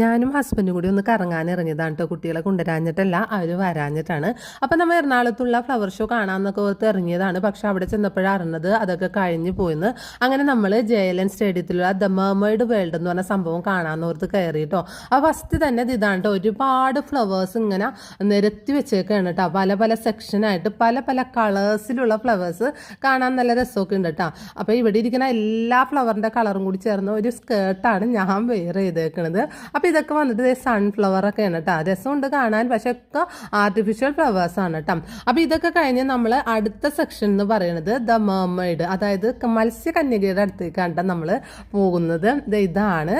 ഞാനും ഹസ്ബൻഡും കൂടി ഒന്ന് കറങ്ങാൻ ഇറങ്ങിയതാണ് കേട്ടോ കുട്ടികളെ കൊണ്ടുവരാഞ്ഞിട്ടല്ല അവർ വരാഞ്ഞിട്ടാണ്. അപ്പം നമ്മൾ എറണാകുളത്തുള്ള ഫ്ലവർ ഷോ കാണാമെന്നൊക്കെ ഓർത്ത് ഇറങ്ങിയതാണ്. പക്ഷെ അവിടെ ചെന്നപ്പോഴാണ് അറിഞ്ഞത് അതൊക്കെ കഴിഞ്ഞു പോയെന്ന്. അങ്ങനെ നമ്മൾ ജയലൻ സ്റ്റേഡിയത്തിലുള്ള ദ മേമേഡ് വേൾഡ് എന്ന് പറഞ്ഞ സംഭവം കാണാമെന്ന് ഓർത്ത് കയറി കേട്ടോ ആ ഫസ്റ്റ് തന്നെ ഇത് ഇതാണ് കേട്ടോ ഒരുപാട് ഫ്ലവേഴ്സ് ഇങ്ങനെ നിരത്തി വെച്ചേക്കാണ് കേട്ടോ പല പല സെക്ഷനായിട്ട് പല പല കളേഴ്സിലുള്ള ഫ്ലവേഴ്സ് കാണാൻ നല്ല രസമൊക്കെ ഉണ്ട് കേട്ടോ അപ്പോൾ ഇവിടെ ഇരിക്കുന്ന എല്ലാ ഫ്ലവറിന്റെ കളറും കൂടി ചേർന്ന ഒരു സ്കേർട്ടാണ് ഞാൻ വെയർ ചെയ്തേക്കണത്. അപ്പോൾ ഇതൊക്കെ വന്നിട്ട് സൺഫ്ലവർ ആണ് കേട്ടോ രസമുണ്ട് കാണാൻ പക്ഷെ ഒക്കെ ആർട്ടിഫിഷ്യൽ ഫ്ലവേഴ്സ് ആണ് കേട്ടോ അപ്പോൾ ഇതൊക്കെ കഴിഞ്ഞ് നമ്മൾ അടുത്ത സെക്ഷൻ എന്ന് പറയുന്നത് ദ മേമേഡ് അതായത് മത്സ്യകന്യകയുടെ അടുത്തേക്കാണ് നമ്മൾ പോകുന്നത്. ഇതാണ്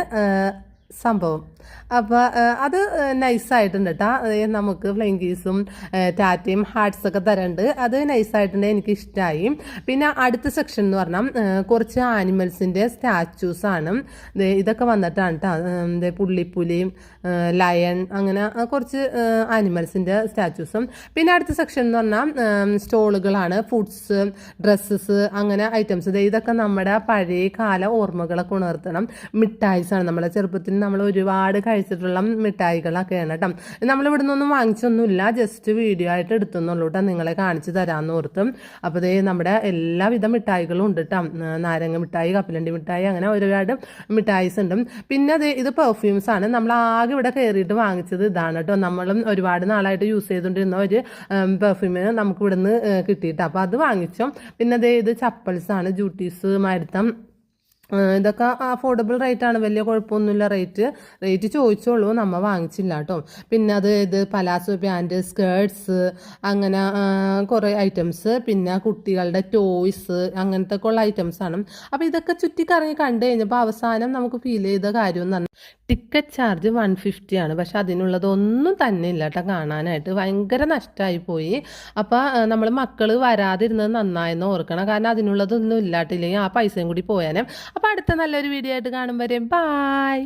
സംഭവം. അപ്പോൾ അത് നൈസായിട്ടുണ്ട് കേട്ടോ നമുക്ക് ഫ്ലെങ്കീസും ടാറ്റയും ഹാർട്സ് ഒക്കെ തരുന്നുണ്ട് അത് നൈസായിട്ടുണ്ട് എനിക്ക് ഇഷ്ടമായി പിന്നെ അടുത്ത സെക്ഷൻ എന്ന് പറഞ്ഞാൽ കുറച്ച് ആനിമൽസിന്റെ സ്റ്റാച്യൂസാണ് ഇതൊക്കെ വന്നിട്ടാണ് കേട്ടോ പുള്ളിപ്പുലി ലയൺ അങ്ങനെ കുറച്ച് ആനിമൽസിന്റെ സ്റ്റാച്യൂസും പിന്നെ അടുത്ത സെക്ഷൻ എന്ന് പറഞ്ഞാൽ സ്റ്റോളുകളാണ്. ഫുഡ്സ് ഡ്രസ്സസ് അങ്ങനെ ഐറ്റംസ് ഇതൊക്കെ നമ്മുടെ പഴയ കാല ഓർമ്മകളൊക്കെ ഉണർത്തണം. മിഠായിസാണ് നമ്മളെ ചെറുപ്പത്തിൽ നമ്മൾ ഒരുപാട് കഴിച്ചിട്ടുള്ള മിഠായികളൊക്കെയാണ് കേട്ടോ നമ്മളിവിടെ നിന്നൊന്നും വാങ്ങിച്ചൊന്നുമില്ല. ജസ്റ്റ് വീഡിയോ ആയിട്ട് എടുത്തുന്നുള്ളൂ കേട്ടോ നിങ്ങളെ കാണിച്ചു തരാമെന്ന് ഓർത്തും. അപ്പോൾ ഇതേ നമ്മുടെ എല്ലാവിധ മിഠായികളും ഉണ്ട് കേട്ടോ നാരങ്ങ മിഠായി കപ്പലണ്ടി മിഠായി അങ്ങനെ ഒരുപാട് മിഠായിസ് ഉണ്ട്. പിന്നെ അത് ഇത് പെർഫ്യൂംസ് ആണ്. നമ്മൾ ആകെ ഇവിടെ കയറിയിട്ട് വാങ്ങിച്ചത് ഇതാണ് കേട്ടോ നമ്മളും ഒരുപാട് നാളായിട്ട് യൂസ് ചെയ്തുകൊണ്ടിരുന്ന ഒരു പെർഫ്യൂം നമുക്ക് ഇവിടുന്ന് കിട്ടിയിട്ട്. അപ്പോൾ അത് വാങ്ങിച്ചോ. പിന്നെ ദേ ഇത് ചപ്പൽസാണ്. ജൂട്ടീസ് മരുത്തം ഇതൊക്കെ അഫോർഡബിൾ റേറ്റ് ആണ്. വലിയ കുഴപ്പമൊന്നുമില്ല. റേറ്റ് റേറ്റ് ചോദിച്ചോളൂ. നമ്മൾ വാങ്ങിച്ചില്ല കേട്ടോ പിന്നെ അത് ഇത് പലാസോ പാന്റ് സ്കേർട്സ് അങ്ങനെ കുറേ ഐറ്റംസ് പിന്നെ കുട്ടികളുടെ ടോയ്സ് അങ്ങനത്തെ ഒക്കെ ഉള്ള ഐറ്റംസ് ആണ്. അപ്പോൾ ഇതൊക്കെ ചുറ്റിക്കറങ്ങി കണ്ടു കഴിഞ്ഞപ്പോൾ അവസാനം നമുക്ക് ഫീൽ ചെയ്ത കാര്യം എന്ന് പറഞ്ഞാൽ ടിക്കറ്റ് ചാർജ് വൺ ഫിഫ്റ്റി ആണ്. പക്ഷെ അതിനുള്ളതൊന്നും തന്നെ ഇല്ല കേട്ടോ കാണാനായിട്ട്. ഭയങ്കര നഷ്ടമായി പോയി. അപ്പോൾ നമ്മൾ മക്കൾ വരാതിരുന്നത് നന്നായെന്ന് ഓർക്കണം. കാരണം അതിനുള്ളതൊന്നും ഇല്ലാട്ടില്ലെങ്കിൽ ആ പൈസയും കൂടി പോയാനേ അപ്പോൾ അടുത്ത നല്ലൊരു വീഡിയോ ആയിട്ട് കാണും വരെ ബായ്